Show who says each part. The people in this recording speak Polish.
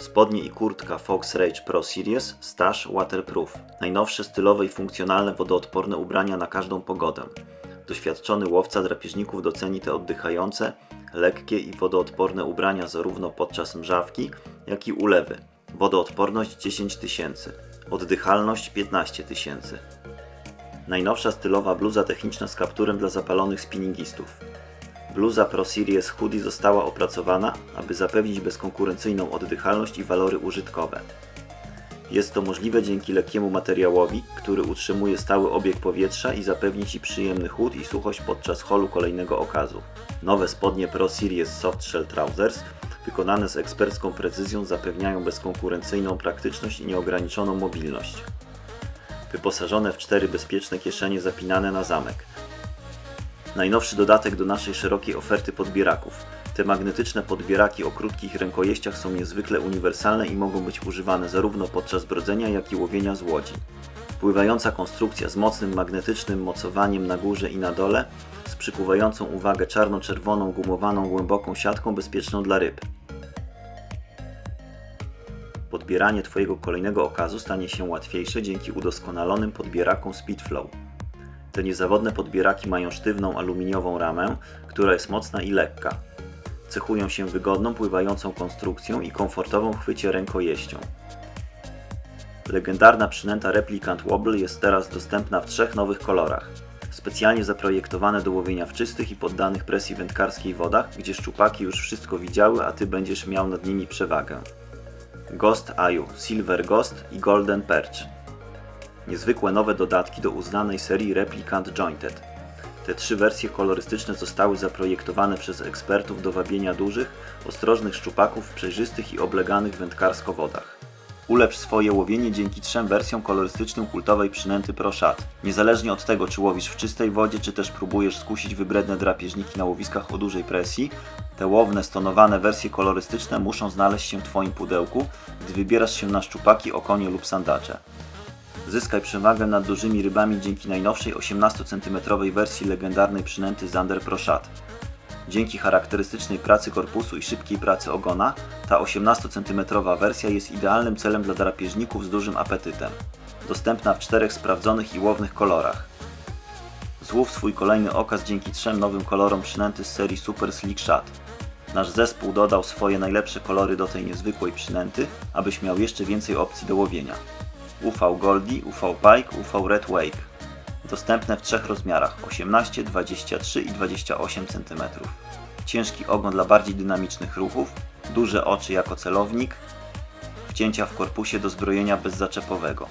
Speaker 1: Spodnie i kurtka Fox Rage Pro Series Stash Waterproof. Najnowsze stylowe i funkcjonalne wodoodporne ubrania na każdą pogodę. Doświadczony łowca drapieżników doceni te oddychające, lekkie i wodoodporne ubrania zarówno podczas mrzawki, jak i ulewy. Wodoodporność 10 tysięcy, oddychalność 15 tysięcy. Najnowsza stylowa bluza techniczna z kapturem dla zapalonych spinningistów. Bluza Pro Series Hoodie została opracowana, aby zapewnić bezkonkurencyjną oddychalność i walory użytkowe. Jest to możliwe dzięki lekkiemu materiałowi, który utrzymuje stały obieg powietrza i zapewni Ci przyjemny chłód i suchość podczas holu kolejnego okazu. Nowe spodnie Pro Series Soft Shell Trousers, wykonane z ekspercką precyzją, zapewniają bezkonkurencyjną praktyczność i nieograniczoną mobilność. Wyposażone w cztery bezpieczne kieszenie zapinane na zamek. Najnowszy dodatek do naszej szerokiej oferty podbieraków. Te magnetyczne podbieraki o krótkich rękojeściach są niezwykle uniwersalne i mogą być używane zarówno podczas brodzenia, jak i łowienia z łodzi. Pływająca konstrukcja z mocnym magnetycznym mocowaniem na górze i na dole, z przykuwającą uwagę czarno-czerwoną gumowaną głęboką siatką bezpieczną dla ryb. Podbieranie Twojego kolejnego okazu stanie się łatwiejsze dzięki udoskonalonym podbierakom Speedflow. Te niezawodne podbieraki mają sztywną aluminiową ramę, która jest mocna i lekka. Cechują się wygodną, pływającą konstrukcją i komfortową chwycie rękojeścią. Legendarna przynęta Replicant Wobble jest teraz dostępna w trzech nowych kolorach. Specjalnie zaprojektowane do łowienia w czystych i poddanych presji wędkarskiej wodach, gdzie szczupaki już wszystko widziały, a Ty będziesz miał nad nimi przewagę. Ghost Aju, Silver Ghost i Golden Perch niezwykłe nowe dodatki do uznanej serii Replicant Jointed. Te trzy wersje kolorystyczne zostały zaprojektowane przez ekspertów do wabienia dużych, ostrożnych szczupaków w przejrzystych i obleganych wędkarsko wodach. Ulepsz swoje łowienie dzięki trzem wersjom kolorystycznym kultowej przynęty ProShad. Niezależnie od tego, czy łowisz w czystej wodzie, czy też próbujesz skusić wybredne drapieżniki na łowiskach o dużej presji, te łowne, stonowane wersje kolorystyczne muszą znaleźć się w Twoim pudełku, gdy wybierasz się na szczupaki, okonie lub sandacze. Zyskaj przewagę nad dużymi rybami dzięki najnowszej 18 cm wersji legendarnej przynęty Zander Pro Shad. Dzięki charakterystycznej pracy korpusu i szybkiej pracy ogona, ta 18 cm wersja jest idealnym celem dla drapieżników z dużym apetytem. Dostępna w czterech sprawdzonych i łownych kolorach. Złów swój kolejny okaz dzięki trzem nowym kolorom przynęty z serii Super Slick Shad. Nasz zespół dodał swoje najlepsze kolory do tej niezwykłej przynęty, abyś miał jeszcze więcej opcji do łowienia. UV Goldie, UV Pike, UV Red Wake. Dostępne w trzech rozmiarach 18, 23 i 28 cm. Ciężki ogon dla bardziej dynamicznych ruchów, duże oczy jako celownik, wcięcia w korpusie do zbrojenia bezzaczepowego.